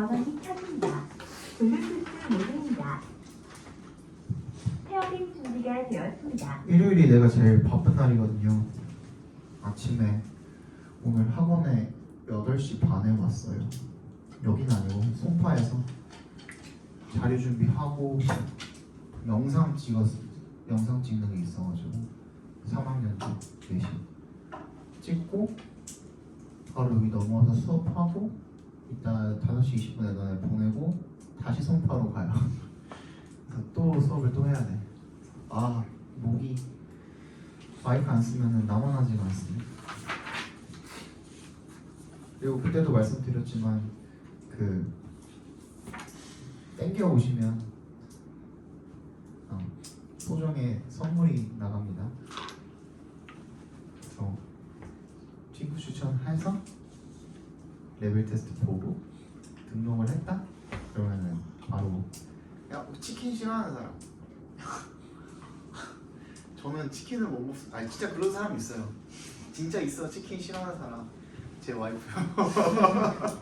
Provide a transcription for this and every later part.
전원이 켜집니다. 블루투스 모드입니다. 페어링 준비가 되었습니다. 일요일이 내가 제일 바쁜 날이거든요. 아침에 오늘 학원에 8시 반에 왔어요. 여긴 아니고 송파에서 자료 준비하고 영상 찍었 영상 찍는 게 있어가지고 3학년 때 4시 찍고 바로 여기 넘어와서 수업하고 이따 5시 20분에 너네 보내고 다시 송파로 가요. 그래서 또 수업을 또 해야 돼. 아 목이 마이크 안 쓰면은 나만 하지가 않습니다. 그리고 그때도 말씀드렸지만 그 땡겨 오시면 어, 소정의 선물이 나갑니다. 그래서 친구 추천해서 레벨 테스트 보고 등록을 했다 그러면은 바로 야 치킨 싫어하는 사람 저는 치킨을 못 먹. 아니 진짜 그런 사람 있어요. 진짜 있어 치킨 싫어하는 사람. 제 와이프요.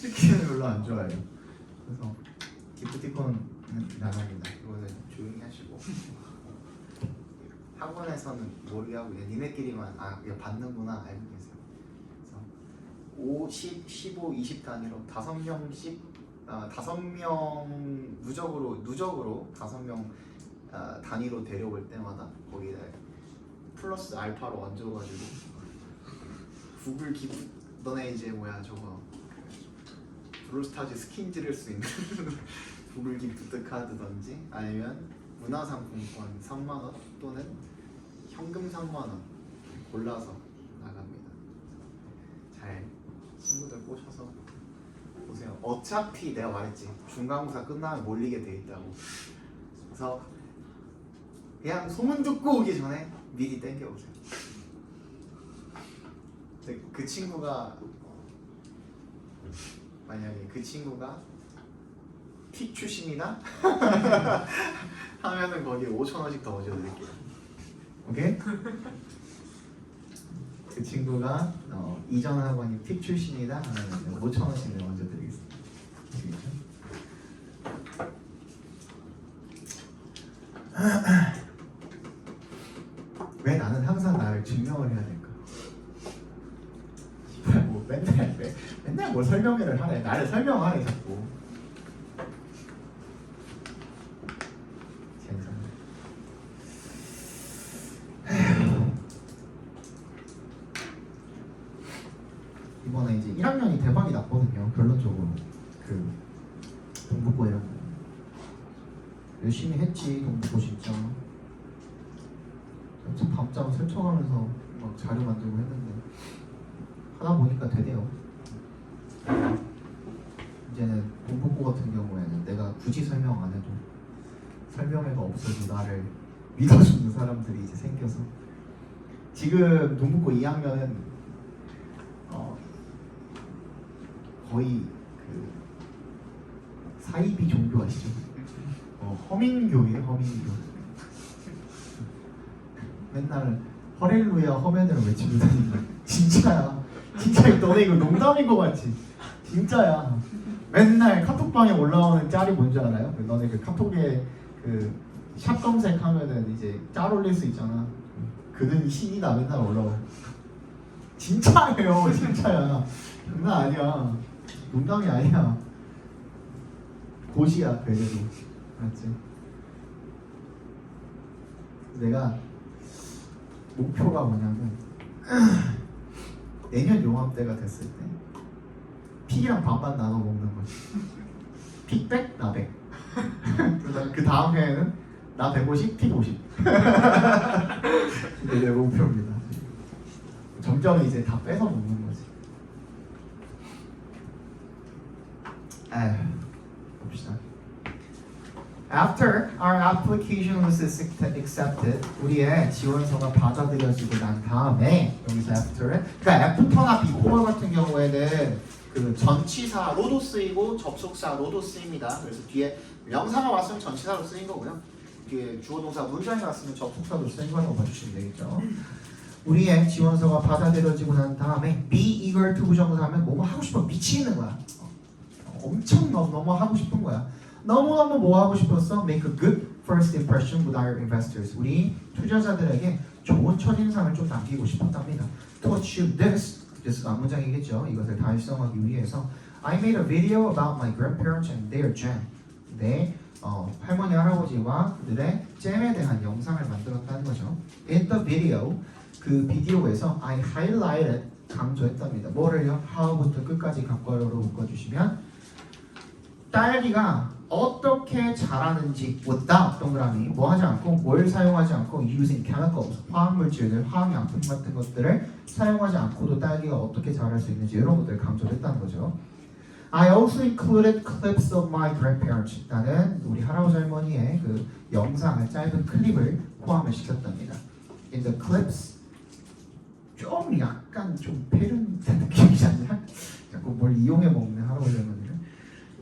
치킨을 별로 안 좋아해요. 그래서 기프티콘 나갑니다. 이거는 조용히 하시고 학원에서는 모르게 하고 그냥 니네끼리만 아 이거 받는구나 알고 계세요. 그래서 5, 10, 15, 20 단위로 다섯 명씩 아, 다섯 명 누적으로 누적으로 다섯 명 아, 단위로 데려올 때마다 거기다 플러스 알파로 얹어가지고 구글 기프 너네 이제 뭐야 저거 브롤스타즈 스킨 지를 수 있는 구글 기프트 카드든지 아니면 문화상품권 3만 원 또는 현금 3만 원 골라서 나갑니다. 잘 친구들 꼬셔서 보세요. 어차피 내가 말했지 중간고사 끝나면 몰리게 돼 있다고. 그래서 그냥 소문 듣고 오기 전에 미리 땡겨 오세요. 그 친구가 만약에 그 친구가 픽 출신이다 하면은 거기에 5천 원씩 더 얹어드릴게요. 오케이? 그 친구가 어, 이전 학원이 픽 출신이다 하면 5천 원씩 얹어드리겠습니다. 아시겠죠? 왜 나는 항상 나를 증명을 해야 될까? 뭐 맨날 매, 맨날 뭘 설명회를 하래 나를 설명하래 자꾸 젠장. 에휴. 이번에 이제 1학년이 대박이 났거든요 결론적으로. 그 동북고 1학년 열심히 했지 동북고 진짜. 참 밤잠 설쳐가면서 막 자료 만들고 했는데. 하다 보니까 되대요. 이제는 동북고 같은 경우에는 내가 굳이 설명 안 해도 설명회가 없어도 나를 믿어주는 사람들이 이제 생겨서. 지금 동북고 2학년은 어, 거의 그 사이비 종교 아시죠? 어, 허민교예요 허민교. 맨날 허렐루야 허면을 외치고 다니는 진짜야. 진짜 너네 이거 농담인 거 같지? 진짜야. 맨날 카톡방에 올라오는 짤이 뭔지 알아요? 그 너네 그 카톡에 그 샵 검색하면은 이제 짤 올릴 수 있잖아. 그는 신이다 맨날 올라와. 진짜예요 진짜야. 장난 아니야 농담이 아니야. 고시야 그래도. 맞지? 내가 목표가 뭐냐면 내년 요맘때가 됐을 때 픽이랑 반반 나눠 먹는 거지. 픽백 나백. 그 다음 해에는 나 150, 픽 50 이게 내 목표입니다. 점점 이제 다 뺏어 먹는 거지 에휴 봅시다 After our application was accepted, 우리의 지원서가 받아들여지고 난 다음에 여기서 after은 그러니까 애프터나 before 같은 경우에는 그 전치사로도 쓰이고 접속사로도 쓰입니다. 그래서 뒤에 명사가 왔으면 전치사로 쓰인 거고요. 뒤에 주어 동사 문장이 왔으면 접속사로 쓰인 거라고 봐주시면 되겠죠. 우리의 지원서가 받아들여지고 난 다음에 be eager to 부정사하면 뭐뭐 하고 싶어 미치는 거야. 어, 엄청 너무너무 하고 싶은 거야. 너무너무 뭐 하고 싶었어? Make a good first impression with our investors. 우리 투자자들에게 좋은 첫인상을 좀 남기고 싶었답니다. To achieve this, this 문장이겠죠. 이것을 달성하기 위해서 I made a video about my grandparents and their jam. 내 어, 할머니 할아버지와 그들의 잼에 대한 영상을 만들었다는 거죠. In the video, 그 비디오에서 I highlighted 강조했답니다. 뭐를요? how부터 끝까지 각괄호로 묶어주시면 딸기가 어떻게 자라는지 without 동그라미 뭐 하지 않고 뭘 사용하지 않고 using chemicals 화학 물질들 화학약품 같은 것들을 사용하지 않고도 딸기가 어떻게 자랄 수 있는지 이런 것들을 강조했다는 거죠. I also included clips of my grandparents. 나는 우리 할아버지 할머니의 그 영상을 짧은 클립을 포함을 시켰답니다. In the clips 좀 약간 좀 느낌이지 않냐? 자꾸 뭘 이용해 먹는 할아버지 할머니를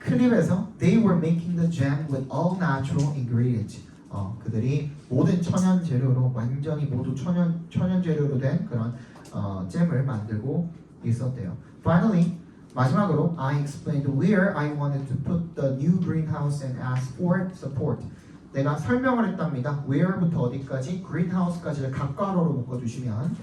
클립에서 they were making the jam with all natural ingredients. 어, 그들이 모든 천연 재료로 완전히 모두 천연 천연 재료로 된 그런 어, 잼을 만들고 있었대요. Finally, 마지막으로 I explained where I wanted to put the new greenhouse and asked for support. 내가 설명을 했답니다. where부터 어디까지 greenhouse까지를 각괄호로 묶어주시면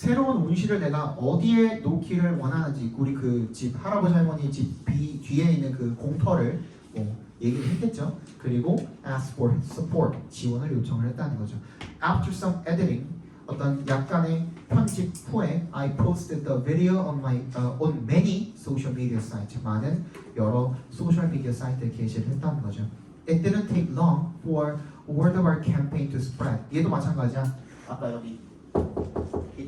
새로운 온실을 내가 어디에 놓기를 원하는지 우리 그 집 할아버지 할머니 집 뒤, 뒤에 있는 그 공터를 뭐 얘기를 했겠죠. 그리고 ask for support 지원을 요청을 했다는 거죠. After some editing 어떤 약간의 편집 후에 I posted the video on my uh, on many social media sites 많은 여러 소셜 미디어 사이트에 게시를 했다는 거죠. It didn't take long for word of our campaign to spread. 얘도 마찬가지야. 아까 여기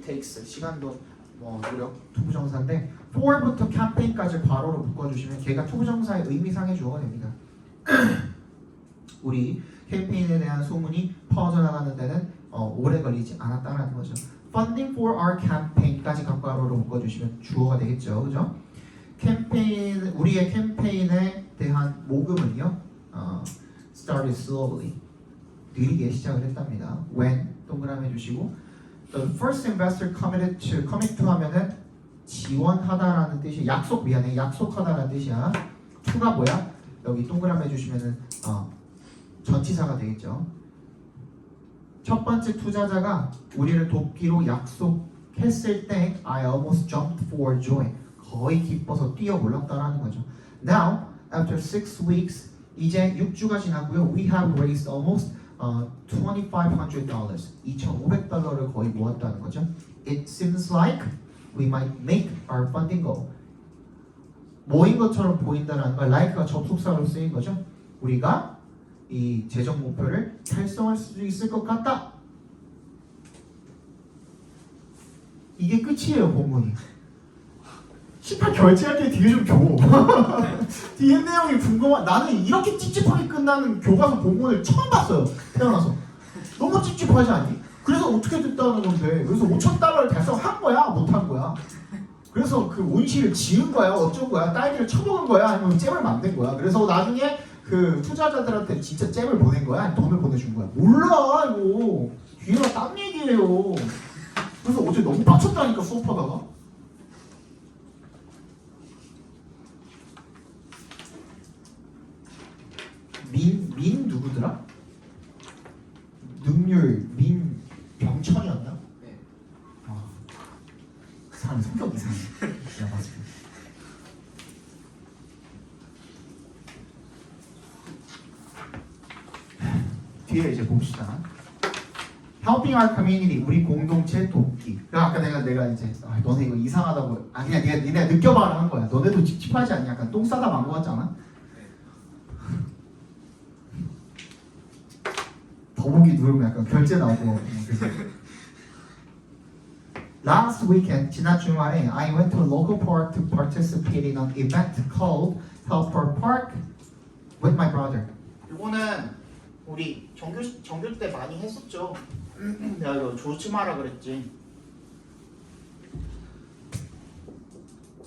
takes 시간도 뭐 노력 투부정사인데 for부터 campaign까지 괄호로 묶어주시면 걔가 투부정사의 의미상의 주어가 됩니다. 우리 캠페인에 대한 소문이 퍼져나가는 데는 어, 오래 걸리지 않았다는 거죠. Funding for our campaign까지 각괄호로 묶어주시면 주어가 되겠죠, 그죠? 캠페인 우리의 캠페인에 대한 모금은요, 어, started slowly 느리게 시작을 했답니다. When 동그라미 해주시고 the first investor committed to commit to 하면은 지원하다라는 뜻이 약속 미안해 약속하다라는 뜻이야. to가 뭐야? 여기 동그라미 해주시면은 어, 전치사가 되겠죠. 첫 번째 투자자가 우리를 돕기로 약속했을 때 I almost jumped for joy. 거의 기뻐서 뛰어 올랐다라는 거죠. Now, after six weeks, 이제 6주가 지났고요. We have raised almost uh, $2,500. 2,500달러를 거의 모았다는 거죠. It seems like we might make our funding goal. 모인 것처럼 보인다는 걸 like가 접속사로 쓰인 거죠. 우리가 이 재정 목표를 달성할 수 있을 것 같다. 이게 끝이에요 본문이. 18 결제할 때 뒤에 좀 줘. 뒤에 내용이 궁금한. 나는 이렇게 찝찝하게 끝나는 교과서 본문을 처음 봤어요. 태어나서. 너무 찝찝하지 않니? 그래서 어떻게 됐다는 건데. 그래서 5천 달러를 달성한 거야, 못 한 거야. 그래서 그 온실을 지은 거야, 어쩐 거야, 딸기를 쳐먹은 거야, 아니면 잼을 만든 거야. 그래서 나중에 그 투자자들한테 진짜 잼을 보낸 거야, 아니면 돈을 보내준 거야. 몰라 이거. 뒤에가 딴 얘기예요. 그래서 어제 너무 빡쳤다니까 수업하다가. 민, 민 누구더라? 능률 민 병천이었나? 네. 아, 그 사람 성격 이상해. 내가 봤을 때. 뒤에 이제 봅시다. Helping 우리 공동체 돕기. 아까 내가 내가 이제 아, 너네 이거 이상하다고 아 그냥 니네 느껴봐라 한 거야. 너네도 찝찝하지 않냐? 약간 똥 싸다 만거 같잖아. 더보기 누르면 약간 결제 나오고 어, 그래서 Last weekend, 지난 주말에 I went to a local park to participate in an event called Help Our Park with my brother. 이거는 우리 정규 정규 때 많이 했었죠. 내가 이거 조심하라 그랬지.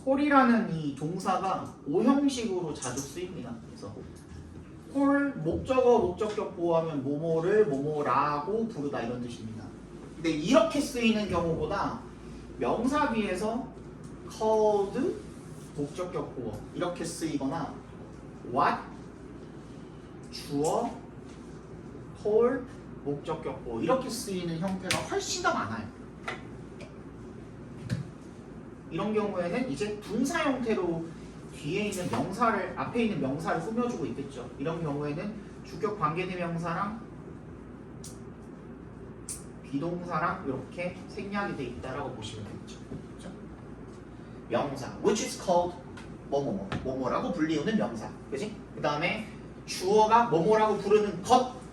콜이라는 이 동사가 오형식으로 자주 쓰입니다. 그래서 콜 목적어 목적격 보호하면 뭐뭐를 뭐뭐라고 부르다 이런 뜻입니다. 근데 이렇게 쓰이는 경우보다 명사 뒤에서 called 목적격 보어 이렇게 쓰이거나 what 주어 call 목적격 보어 이렇게 쓰이는 형태가 훨씬 더 많아요. 이런 경우에는 이제 분사 형태로 뒤에 있는 명사를 앞에 있는 명사를 꾸며주고 있겠죠. 이런 경우에는 주격 관계대명사랑 비동사랑 이렇게 생략이 돼 있다라고 보시면 되겠죠. 그렇죠? 명사, which is called 뭐뭐뭐 뭐뭐라고 불리우는 명사, 그지? 그 다음에 주어가 뭐뭐라고 부르는 것?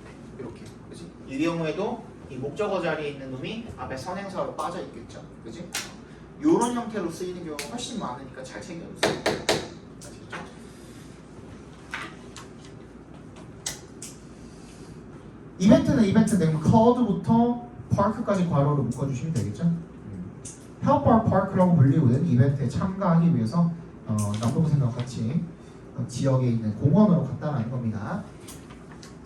이 경우에도 이 목적어 자리에 있는 놈이 앞에 선행사로 빠져 있겠죠, 그지? 이런 형태로 쓰이는 경우가 훨씬 많으니까 잘 챙겨주세요. 이벤트는 이벤트 내면 called부터 park까지 괄호로 묶어주시면 되겠죠. help our park라고 불리우는 이벤트에 참가하기 위해서 어, 남동생과 같이 어, 지역에 있는 공원으로 갔다라는 겁니다.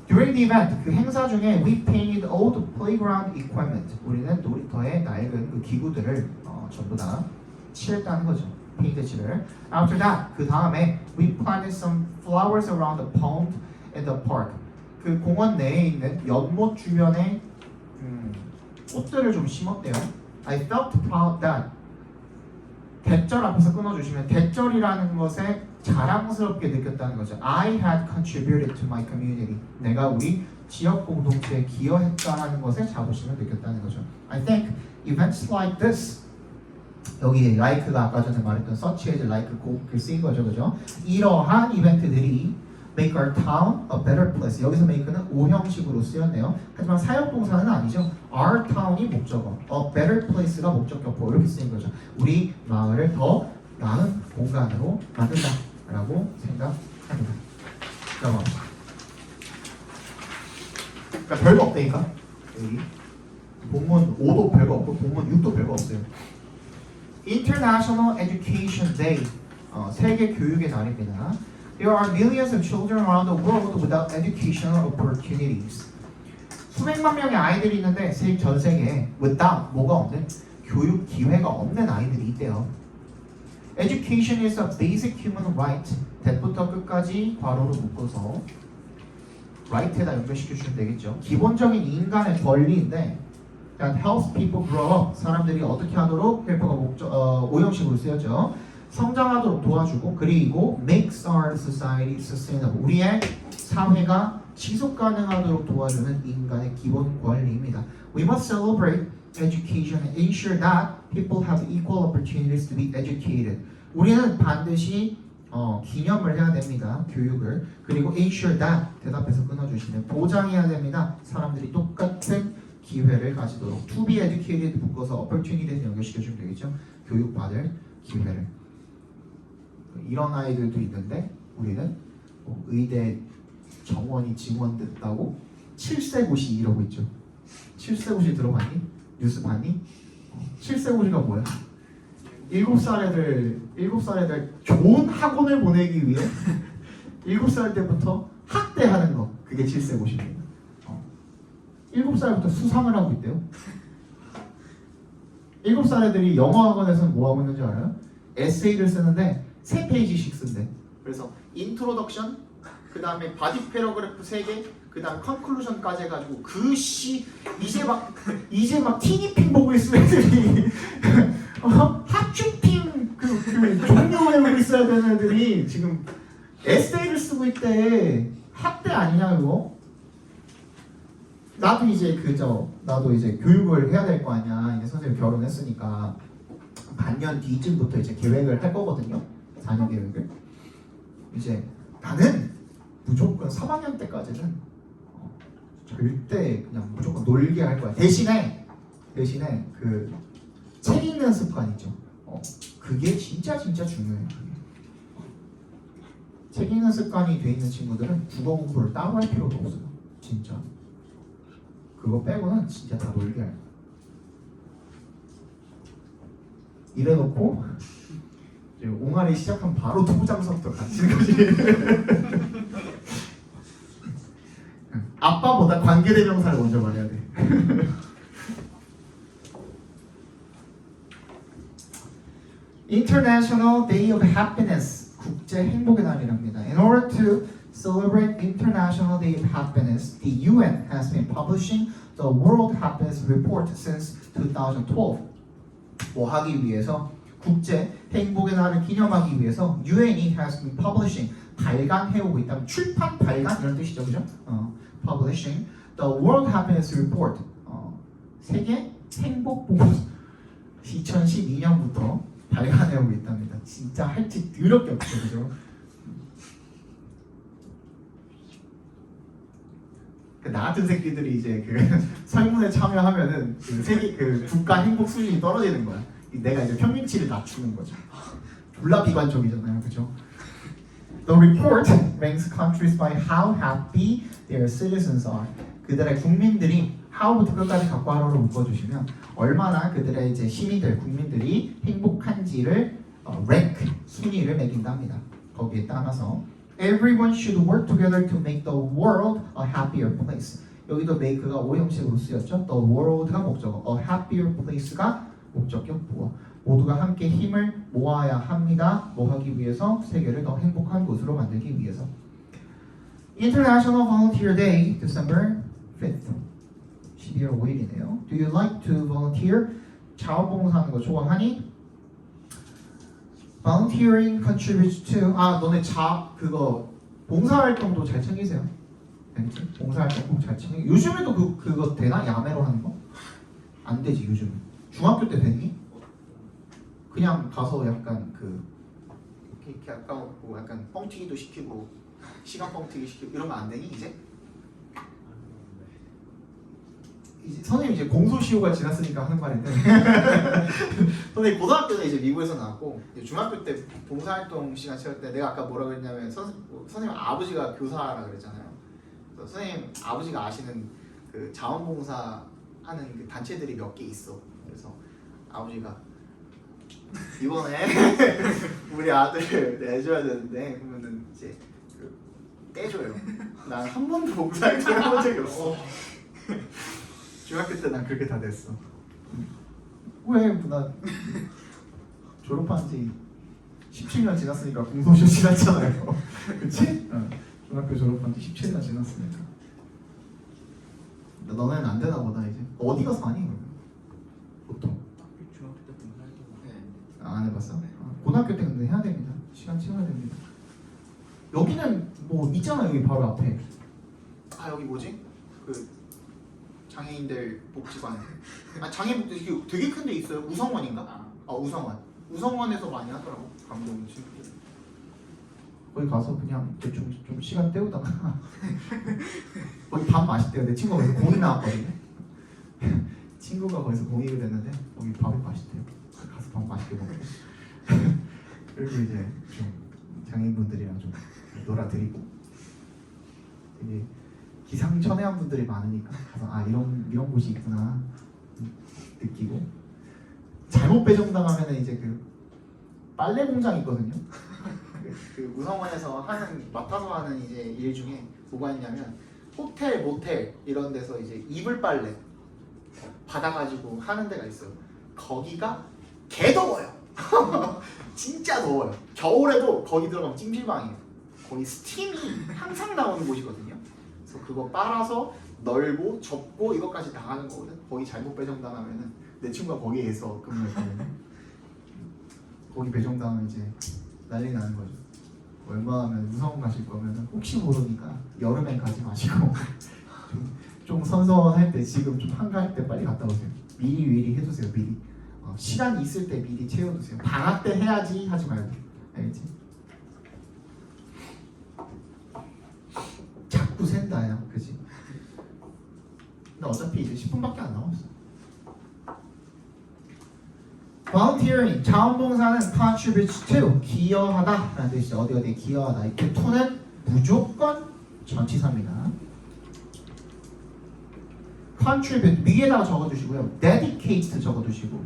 During the event, 그 행사 중에 we painted all the playground equipment. 우리는 놀이터에 낡은 그 기구들을 어, 전부 다 칠했다는 거죠. 페인트 칠을. After that, 그 다음에 we planted some flowers around the pond and the park. 그 공원 내에 있는 연못 주변에 음, 꽃들을 좀 심었대요. I felt proud that 대절 앞에서 끊어주시면 대절이라는 것에 자랑스럽게 느꼈다는 거죠. I had contributed to my community. 내가 우리 지역 공동체에 기여했다는 것에 자부심을 느꼈다는 거죠. I think events like this 여기 like가 아까 전에 말했던 such as like 그 쓰인 거죠, 그죠? 이러한 이벤트들이 make our town a better place. 여기서 make는 오형식으로 쓰였네요. 하지만 사역 동사는 아니죠. our town이 목적어, a better place가 목적격보 이렇게 쓰인 거죠. 우리 마을을 더 나은 공간으로 만든다 라고 생각합니다. 넘어갑니다. 그러니까 별거 없다니까 여기 본문 5도 별거 없고 본문 6도 별거 없어요. International Education Day 어, 세계 교육의 날입니다. There are millions of children around the world without educational opportunities. 수백만 명의 아이들이 있는데 세- 전 세계에 without 뭐가 없는 교육 기회가 없는 아이들이 있대요. Education is a basic human right. 대부터 끝까지 괄호로 묶어서 right에다 연결시켜 주시면 되겠죠. 기본적인 인간의 권리인데 that helps people grow up. 사람들이 어떻게 하도록 헬퍼가 목적 어, 오형식으로 쓰였죠. 성장하도록 도와주고 그리고 makes our society sustainable. 우리의 사회가 지속 가능하도록 도와주는 인간의 기본 권리입니다. We must celebrate education and ensure that people have equal opportunities to be educated. 우리는 반드시 어, 기념을 해야 됩니다. 교육을 그리고 ensure that 대답해서 끊어주시면 보장해야 됩니다. 사람들이 똑같은 기회를 가지도록 to be educated 묶어서 opportunity에 연결시켜주면 되겠죠. 교육받을 기회를 이런 아이들도 있는데 우리는 뭐 의대 정원이 증원됐다고 7세 고시 이러고 있죠. 7세 고시 들어봤니? 뉴스 봤니? 7세고시가 뭐야? 7살 애들 7살 애들 좋은 학원을 보내기 위해 7살 때부터 학대하는 거 그게 7세고시입니다. 어. 7살부터 수상을 하고 있대요. 7살 애들이 영어 학원에서는 뭐 하고 있는지 알아요? 에세이를 쓰는데 세 페이지씩 쓴대. 그래서 인트로덕션, 그 다음에 바디 패러그래프 세 개, 그 다음 컨클루션까지 해가지고 그시 이제 막 이제 막 티니핑 보고 있을 애들이 어? 하츄핑 그, 그 종료 외우고 있어야 되는 애들이 지금 에세이를 쓰고 있대. 학대 아니냐 이거? 나도 이제 그저 나도 이제 교육을 해야 될 거 아니야. 이제 선생님 결혼했으니까 반년 뒤쯤부터 이제 계획을 할 거거든요. 4년 계획을. 이제 나는 무조건 3학년 때까지는 어, 절대 그냥 무조건 놀게 할 거야. 대신에 대신에 그 책 읽는 습관이죠. 어, 그게 진짜 진짜 중요해요. 책 읽는 습관이 돼 있는 친구들은 국어 공부를 따로 할 필요도 없어요. 진짜. 그거 빼고는 진짜 다 놀게 할 거야. 이래놓고 옹알이 시작하면 바로 투부장서부터 갇히는 거지. 아빠보다 관계대명사를 먼저 말해야 돼. International Day of Happiness 국제 행복의 날이랍니다. In order to celebrate International Day of Happiness, the UN has been publishing the World Happiness Report since 2012. 뭐 하기 위해서 국제 행복의 날을 기념하기 위해서 UN이 has been publishing 발간해 오고 있다. 출판 발간 이런 뜻이죠, 그죠? 어, publishing the World Happiness Report. 어, 세계 행복 보고서 2012년부터 발간해 오고 있답니다. 진짜 할지 더럽게 없죠, 그죠? 그 나 같은 새끼들이 이제 그 설문에 참여하면은 그 세계 그 국가 행복 수준이 떨어지는 거야. 내가 이제 평균치를 낮추는 거죠. 졸라 비관적이잖아요, 그죠? The report ranks countries by how happy their citizens are. 그들의 국민들이 how부터 끝까지 갖고 하루로 묶어주시면 얼마나 그들의 이제 시민들, 국민들이 행복한지를 어, rank 순위를 매긴답니다. 거기에 따라서 everyone should work together to make the world a happier place. 여기도 make가 오형식으로 쓰였죠. The world가 목적어, a happier place가 목적격 부어. 모두가 함께 힘을 모아야 합니다. 뭐 하기 위해서 세계를 더 행복한 곳으로 만들기 위해서. International Volunteer Day, December 5th. 12월 5일이네요. Do you like to volunteer? 자원봉사하는 거 좋아하니? Volunteering contributes to 아 너네 자 그거 봉사활동도 잘 챙기세요. 알겠지? 봉사활동 꼭잘 챙기. 요즘에도 그 그거 되나 야매로 하는 거? 안 되지 요즘. 중학교 때 됐니? 그냥 가서 약간 그 이렇게 약간 뭐 약간 뻥튀기도 시키고 시간 뻥튀기 시키고 이러면 안 되니 이제? 이제 선생님 이제 공소시효가 지났으니까 하는 말인데. 선생님 고등학교 때 이제 미국에서 나왔고 이제 중학교 때 봉사활동 시간 채울 때 내가 아까 뭐라고 했냐면 선, 선생님 아버지가 교사라 그랬잖아요. 선생님 아버지가 아시는 그 자원봉사 하는 그 단체들이 몇 개 있어. 그래서 아버지가 이번에 우리 아들 내줘야 되는데 그러면은 이제 그 떼줘요 난 한 번도 봉사활동 해본 적이 없어 중학교 때 난 그렇게 다 됐어. 왜? 나 졸업한 지 17년 지났으니까 공소시효 지났잖아요. 그치? 어. 중학교 졸업한 지 17년 지났으니까. 너- 너네는 안 되나 보다 이제. 어디 가서 하니? 그러면? 보통 중학교 때 봉사활동 네. 아, 안 해봤어? 어, 고등학교 때 근데 해야 됩니다. 시간 채워야 됩니다. 여기는 뭐 있잖아 여기 바로 앞에. 아 여기 뭐지? 그 장애인들 복지관. 아 장애인 복지 되게, 되게 큰 데 있어요. 우성원인가? 아, 어 우성원. 우성원에서 많이 하더라고 감독 친구들. 거기 가서 그냥 대충 좀 시간 때우다가 거기 밥 맛있대요. 내 친구가 거기서 공익 나왔거든요. 친구가 거기서 공익을 됐는데 거기 밥이 맛있대요. 가서 밥 맛있게 먹고 그리고 이제 좀 장애인분들이랑 좀 놀아드리고 되게 기상천외한 분들이 많으니까 가서 아 이런 이런 곳이 있구나 느끼고 잘못 배정당하면 이제 그 빨래 공장 있거든요. 그, 그 우성원에서 하는 맡아서 하는 이제 일 중에 뭐가 있냐면 호텔, 모텔 이런 데서 이제 이불 빨래 받아가지고 하는 데가 있어요. 거기가 개 더워요. 진짜 더워요. 겨울에도 거기 들어가면 찜질방이에요. 거기 스팀이 항상 나오는 곳이거든요. 그래서 그거 빨아서 널고 접고 이것까지 다 하는 거거든. 거기 잘못 배정당하면은 내 친구가 거기에서 근무했거든요. 거기 배정당하면 이제 난리 나는 거죠. 웬만하면 우성 가실 거면 혹시 모르니까 여름엔 가지 마시고 좀, 좀 선선할 때 지금 좀 한가할 때 빨리 갔다 오세요. 미리 미리 해두세요. 미리 어, 시간 있을 때 미리 채워두세요. 방학 때 해야지 하지 말고 알겠지? 자꾸 샌다 야 그지? 근데 어차피 이제 10분밖에 안 남았어. volunteering 자원봉사는 contributes to 기여하다 라는 뜻이죠 어디 어디 기여하다 이렇게 to는 무조건 전치사입니다 contribute 위에다가 적어주시고요 dedicate 적어두시고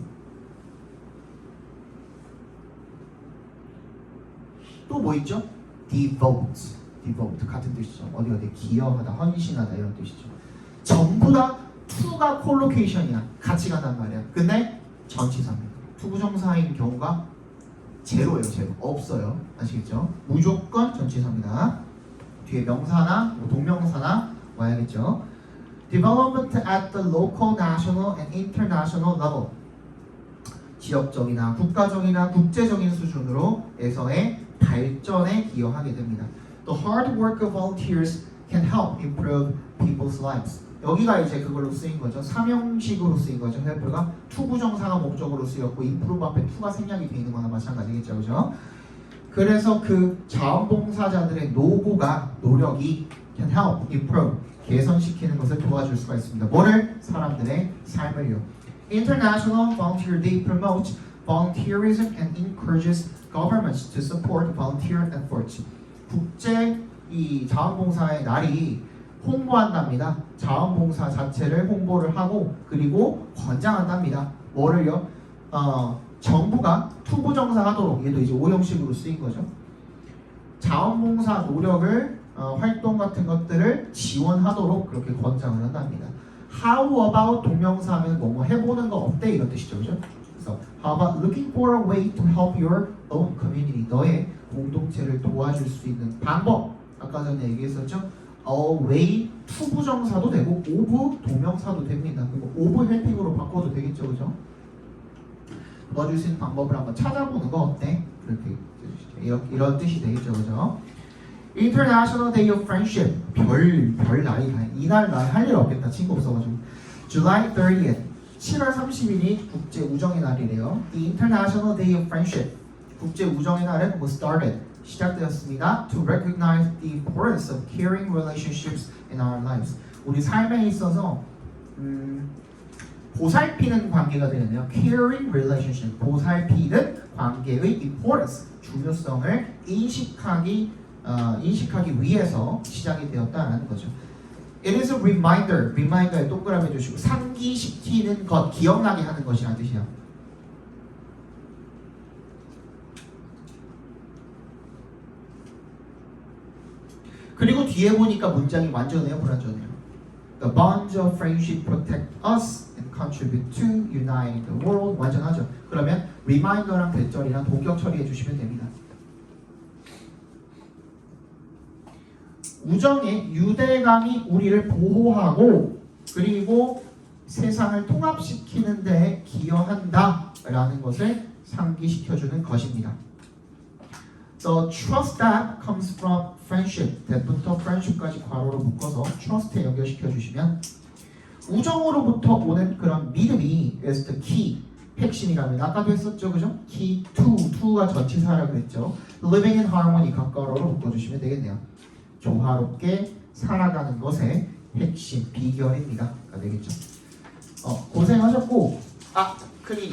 또 뭐 있죠? devote devote 같은 뜻이죠 어디 어디 기여하다 헌신하다 이런 뜻이죠 전부 다 to가 콜로케이션이야 같이 간단 말이야 근데 전치사입니다 투부정사인 경우가 제로예요, 제로. 없어요. 아시겠죠? 무조건 전치사입니다. 뒤에 명사나 뭐 동명사나 와야겠죠. Development at the local, national, and international level. 지역적이나 국가적이나 국제적인 수준으로 에서의 발전에 기여하게 됩니다. The hard work of volunteers can help improve people's lives. 여기가 이제 그걸로 쓰인 거죠. 삼형식으로 쓰인 거죠. help가 투부정사가 목적으로 쓰였고 improve 앞에 투가 생략이 돼 있는 거나 마찬가지겠죠. 그죠? 그래서 그 자원봉사자들의 노고가 노력이 can help improve 개선시키는 것을 도와줄 수가 있습니다. 뭐를? 사람들의 삶을요. International Volunteer Day promotes volunteerism and encourages governments to support volunteer efforts. 국제 이 자원봉사의 날이 홍보한답니다. 자원봉사 자체를 홍보를 하고 그리고 권장한답니다. 뭐를요? 어, 정부가 투부정사 하도록 얘도 이제 오형식으로 쓰인 거죠. 자원봉사 노력을 어, 활동 같은 것들을 지원하도록 그렇게 권장을 한답니다. How about 동명사 하면 뭐 뭐 해보는 거 어때 이런 뜻이죠, 그죠? 그래서 How about looking for a way to help your own community? 너의 공동체를 도와줄 수 있는 방법. 아까 전에 얘기했었죠. A way 투부정사도 되고 of 동명사도 됩니다. 그리고 of helping으로 바꿔도 되겠죠, 그죠? 도와줄 수 있는 방법을 한번 찾아보는 거 어때? 그렇게 이런, 이런 뜻이 되겠죠, 그죠? International Day of Friendship 별, 별 나이 다 이날 날할일 없겠다 친구 없어가지고 July 30th 7월 30일이 국제 우정의 날이래요 The International Day of Friendship 국제 우정의 날은 뭐 started 시작되었습니다 To recognize the importance of caring relationships in our lives 우리 삶에 있어서 음, 보살피는 관계가 되는데요 Caring relationship 보살피는 관계의 importance 중요성을 인식하기 어, 인식하기 위해서 시작이 되었다라는 거죠. It is a reminder. reminder에 동그라미 해주시고 상기시키는 것, 기억나게 하는 것이라는 뜻이에요. 그리고 뒤에 보니까 문장이 완전해요, 불완전해요. The bonds of friendship protect us and contribute to uniting the world. 완전하죠. 그러면 reminder랑 대절이랑 동격 처리해 주시면 됩니다. 우정의 유대감이 우리를 보호하고 그리고 세상을 통합시키는 데 기여한다라는 것을 상기시켜주는 것입니다. The trust that comes from friendship. that부터 friendship까지 괄호로 묶어서 trust에 연결시켜 주시면 우정으로부터 오는 그런 믿음이 is the key. 핵심이라면 아까도 했었죠, 그죠? key to, to가 전치사라고 했죠. living in harmony 가까워로 묶어주시면 되겠네요. 조화롭게 살아가는 것의 핵심 비결입니다. 가 되겠죠. 어 고생하셨고 아 클리